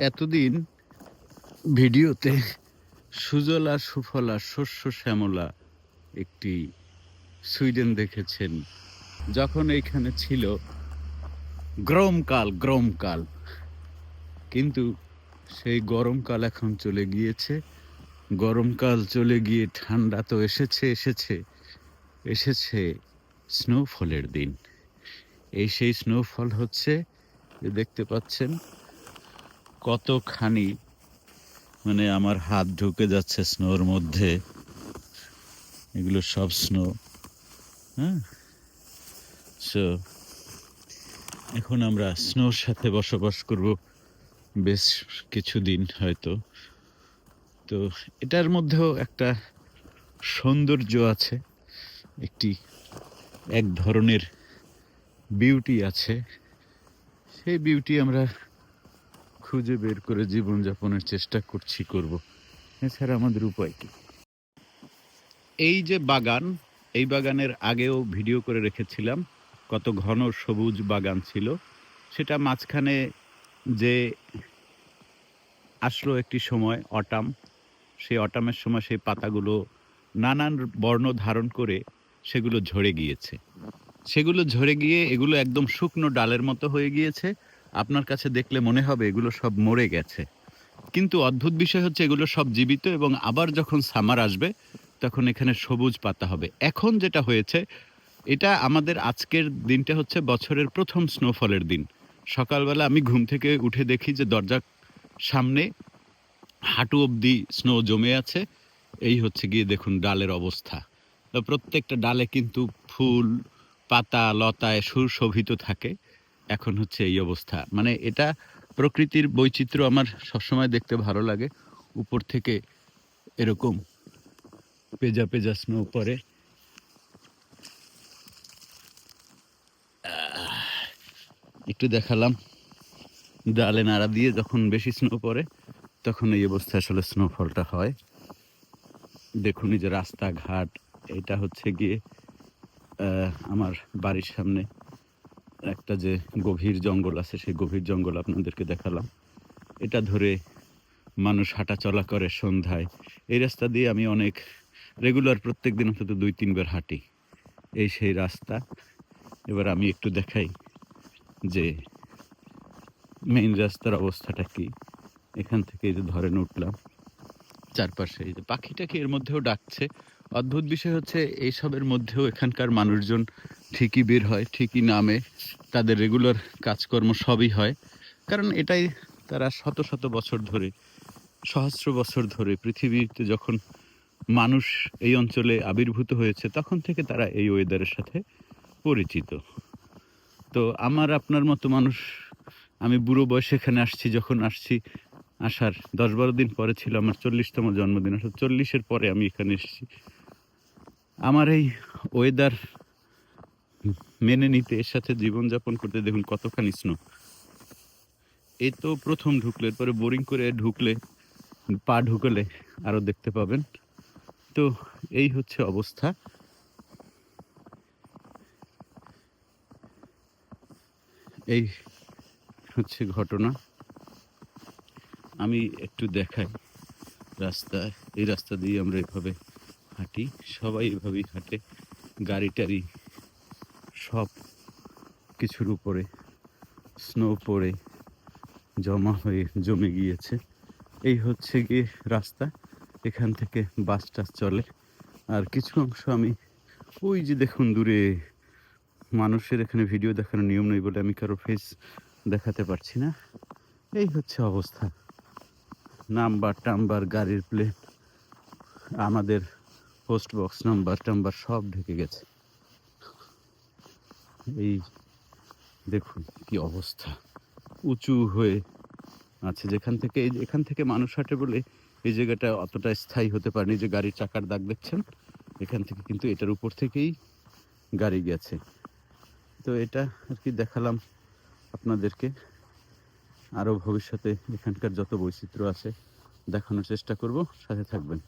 এতদিন ভিডিওতে সুজলা, সুফলা, শস্য শ্যামলা একটি সুইডেন দেখেছেন। যখন এইখানে ছিল গরমকাল গরমকাল কিন্তু সেই গরমকাল এখন চলে গিয়েছে। গরমকাল চলে গিয়ে ঠান্ডা তো এসেছে এসেছে এসেছে স্নোফলের দিন। এই সেই স্নোফল হচ্ছে দেখতে পাচ্ছেন কতখানি মানে আমার হাত ঢুকে যাচ্ছে স্নোর মধ্যে? এগুলো সব স্নো হ্যাঁ? সো এখন আমরা স্নোর সাথে বসবাস করব বেশ কিছুদিন হয়তো। তো এটার মধ্যেও একটা সৌন্দর্য আছে, একটি এক ধরনের বিউটি আছে। সেই বিউটি আমরা খুঁজে বের করে জীবনযাপনের চেষ্টা করছি করব। এছাড়া আমাদের উপায় কি? এই যে বাগান, এই বাগানের আগেও ভিডিও করে রেখেছিলাম, কত ঘন সবুজ বাগান ছিল। সেটা মাঝখানে যে আসলো একটি সময়, অটাম। সেই অটামের সময় সেই পাতাগুলো নানান বর্ণ ধারণ করে সেগুলো ঝরে গিয়েছে। সেগুলো ঝরে গিয়ে এগুলো একদম শুকনো ডালের মতো হয়ে গিয়েছে। আপনার কাছে দেখলে মনে হবে এগুলো সব মরে গেছে। কিন্তু অদ্ভুত বিষয় হচ্ছে এগুলো সব জীবিত এবং আবার যখন সামার আসবে, তখন এখানে সবুজ পাতা হবে। এখন যেটা হয়েছে, এটা আমাদের আজকের দিনটা হচ্ছে বছরের প্রথম স্নোফলের দিন। সকালবেলা আমি ঘুম থেকে উঠে দেখি যে দরজার সামনে হাঁটু অবধি স্নো জমে আছে। এই হচ্ছে গিয়ে দেখুন ডালের অবস্থা। প্রত্যেকটা ডালে কিন্তু ফুল, পাতা, লতায় সুশোভিত থাকে। এখন হচ্ছে এই অবস্থা। মানে এটা প্রকৃতির বৈচিত্র্য আমার সবসময় দেখতে ভালো লাগে। উপর থেকে এরকম পেজা পেজা স্নো পরে। একটু দেখালাম। ডালে নাড়া দিয়ে যখন বেশি স্নো পড়ে তখন এই অবস্থা আসলে স্নোফলটা হয়। দেখুন এই যে রাস্তাঘাট, এটা হচ্ছে গিয়ে আমার বাড়ির সামনে। একটা যে গভীর জঙ্গল আছে, সেই গভীর জঙ্গল আপনাদেরকে দেখালাম। এটা ধরে মানুষ হাঁটা চলা করে সন্ধ্যায়। এই রাস্তা দিয়ে আমি অনেক রেগুলার প্রত্যেক দিন অন্তত দুই, তিনবার হাঁটি। এই সেই রাস্তা। এবার আমি একটু দেখাই যে মেইন রাস্তার অবস্থাটা কি। এখান থেকে এই যে ধরেন উঠলাম, চারপাশে এই যে পাখিটাকে এর মধ্যেও ডাকছে। অদ্ভুত বিষয় হচ্ছে এইসবের মধ্যেও এখানকার মানুষজন ঠিকই বের হয়, ঠিকই নামে, তাদের রেগুলার কাজকর্ম সবই হয়। কারণ এটাই তারা শত শত বছর ধরে, সহস্র বছর ধরে পৃথিবীতে যখন মানুষ এই অঞ্চলে আবির্ভূত হয়েছে, তখন থেকে তারা এই ওয়েদারের সাথে পরিচিত। তো আমার, আপনার মতো মানুষ, আমি বুড়ো বয়সে এখানে আসছি, যখন আসছি, আসার দশ বারো দিন পরে ছিল আমার চল্লিশতম জন্মদিন, অর্থাৎ চল্লিশের পরে আমি এখানে এসেছি। আমার এই ওয়েদার মেনে নিতে, এর সাথে জীবনযাপন করতে দেখুন কতখানি স্নো এই তো প্রথম ঢুকলে, এরপরে বোরিং করে ঢুকলে, পা ঢুকলে আরও দেখতে পাবেন। তো এই হচ্ছে অবস্থা। এই হচ্ছে ঘটনা। আমি একটু দেখাই রাস্তা, এই রাস্তা দিয়ে আমরা এভাবে হাঁটি, সবাই এভাবেই হাঁটে। গাড়ি টাড়ি সব কিছুর উপরে স্নো পড়ে, জমা হয়ে জমে গিয়েছে। এই হচ্ছে গিয়ে রাস্তা, এখান থেকে বাস টাস চলে। আর কিছু অংশ আমি, ওই যে দেখুন দূরে, মানুষের এখানে ভিডিও দেখানোর নিয়ম নেই বলে আমি কারও ফেস দেখাতে পারছি না। এই হচ্ছে অবস্থা। নাম্বার টাম্বার গাড়ির প্লেট আমাদের পোস্ট বক্স নাম্বার টাম্বার সব ঢেকে গেছে। এই দেখুন কি অবস্থা। উঁচু হয়ে আছে। যেখান থেকে এখান থেকে মানুষ হাঁটে বলে এই জায়গাটা অতটা স্থায়ী হতে পারেনি যে গাড়ির চাকার দাগ দেখছেন। এখান থেকে কিন্তু এটার উপর থেকেই গাড়ি গেছে। তো এটা আর কি দেখালাম আপনাদেরকে। আরও ভবিষ্যতে এখানকার যত বৈচিত্র্য আছে দেখানোর চেষ্টা করব। সাথে থাকবেন।